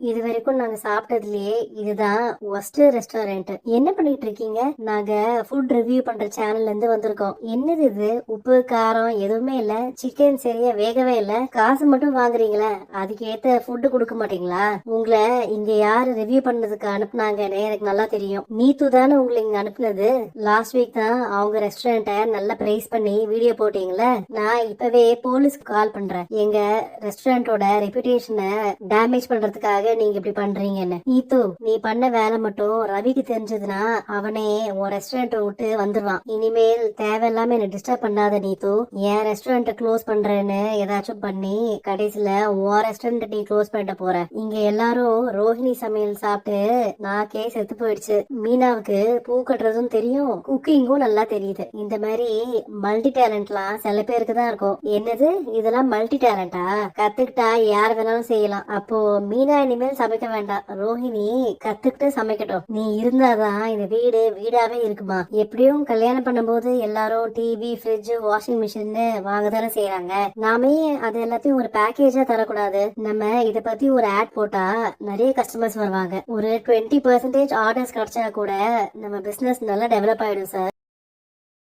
இது வரைக்கும் நாங்க சாப்பிட்டதுலயே இதுதான் ஒஸ்ட் ரெஸ்டாரண்ட் என்ன பண்ணிட்டு இருக்கீங்க நாங்க ஃபுட் ரிவ்யூ பண்ற சேனல்ல இருந்து வந்திருக்கோம். என்னது இது? உப்பு காரம் எதுவுமே இல்ல. சிக்கன் சரியா வேகவே இல்ல. காசு மட்டும் வாங்குறீங்களா? அதுக்கு ஏத்த ஃபுட் கொடுக்க மாட்டீங்களா? உங்களை இங்க யாரு ரிவ்யூ பண்ணதுக்கு அனுப்புனாங்கன்னு எனக்கு நல்லா தெரியும். நீத்து தானே உங்களை இங்க அனுப்புனது. லாஸ்ட் வீக் தான் அவங்க ரெஸ்டாரண்ட்டை நல்லா பிரைஸ் பண்ணி வீடியோ போட்டீங்களே? நான் இப்பவே போலீஸ்க்கு கால் பண்றேன். எங்க ரெஸ்டாரண்டோட ரெப்யூட்டேஷனை டேமேஜ் பண்றதுக்காக நீங்க இப்படி பண்றீங்கன்னு. நீத்து நீ பண்ண வேலை மட்டும் ரவிக்கு தெரிஞ்சதுன்னா அவனே உன் ரெஸ்டாரண்ட் விட்டு வந்துருவான். இனிமேல் தேவையில்லாம என்ன டிஸ்டர்ப் பண்ணாத நீத்து என் ரெஸ்டாரண்ட் க்ளோஸ் பண்றேன்னு ஏதாச்சும் பண்ணி கடைசியில உன் ரெஸ்டாரண்ட் நீ க்ளோஸ் பண்ணிட்ட போற. இங்க எல்லாரும் ரோஹிணி சமையல் சாப்பிட்டு நாக்கே செத்து போயிடுச்சு. மீனாவுக்கு பூ கட்டுறதும் தெரியும் குக்கிங்கும் நல்லா தெரியுது. இந்த மாதிரி மல்டி டேலண்ட்லாம் சில பேருக்கு தான் இருக்கும். என்னது? இதெல்லாம் மல்டி டேலண்டா கத்துக்கிட்டா யார் வேணாலும் செய்யலாம். அப்போ மீனா இனிமேல் சமைக்க வேண்டாம். ரோஹிணி கத்துக்கிட்டு சமைக்கட்டும். நீ இருந்தாதான் இந்த வீடு வீடாவே இருக்குமா? எப்படியும் கல்யாணம் பண்ணும்போது எல்லாரும் டிவி ஃப்ரிட்ஜ் வாஷிங் மிஷின் வாங்கதானே செய்யறாங்க நாமே அது எல்லாத்தையும் ஒரு பேக்கேஜா தரக்கூடாது. நம்ம இத பத்தி ஒரு ஆட் போட்டா நிறைய கஸ்டமர்ஸ் வருவாங்க. ஒரு டுவெண்ட்டி பர்சன்டேஜ் ஆர்டர்ஸ் கிடைச்சா கூட நம்ம பிசினஸ் நல்லா டெவலப் ஆயிடும் சார்